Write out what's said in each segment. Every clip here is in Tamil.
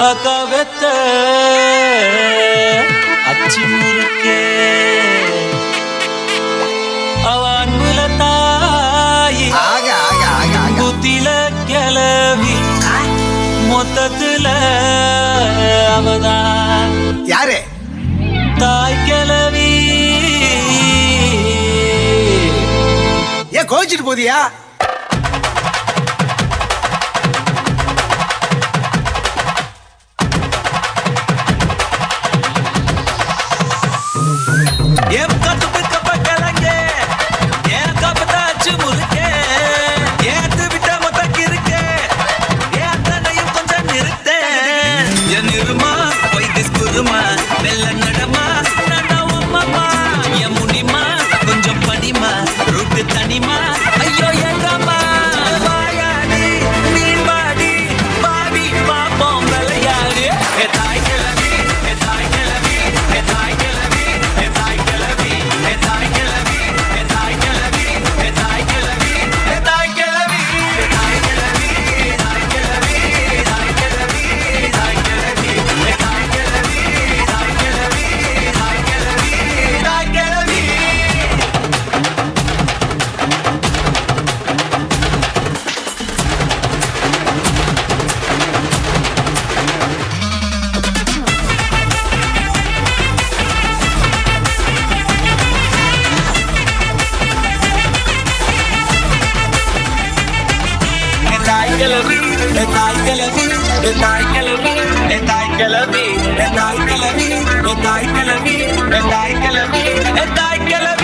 அகவெத்த. அச்சி முறுக்கே. அவ அன்புல தாயி. புத்தில கிளவி. மொத்தத்துல அவதான் யாரு? தாய் கிளவி. ஏன் கோவிச்சிட்டு போதியா? பொய் குருமா வெள்ள நடமா கிளவி என்னாய் கிளவி என்னாய் கிளவி என்னாய் கிளவி என்னாய் கிளவி என்னாய் கிளவி என்னாய் கிளவி என்னாய் கிளவி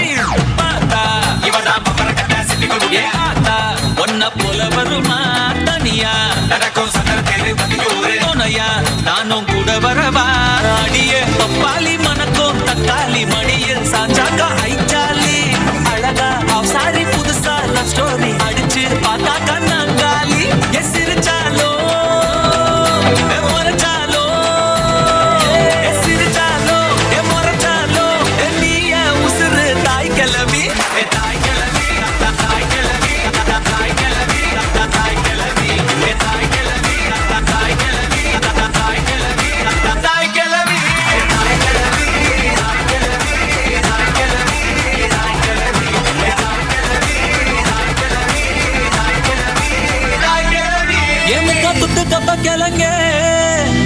கிழங்கே.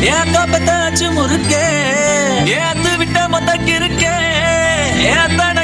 என் கோபத்தாச்சு முறுக்கே. ஏத்து விட்ட மொத்த இருக்கே ஏத்தன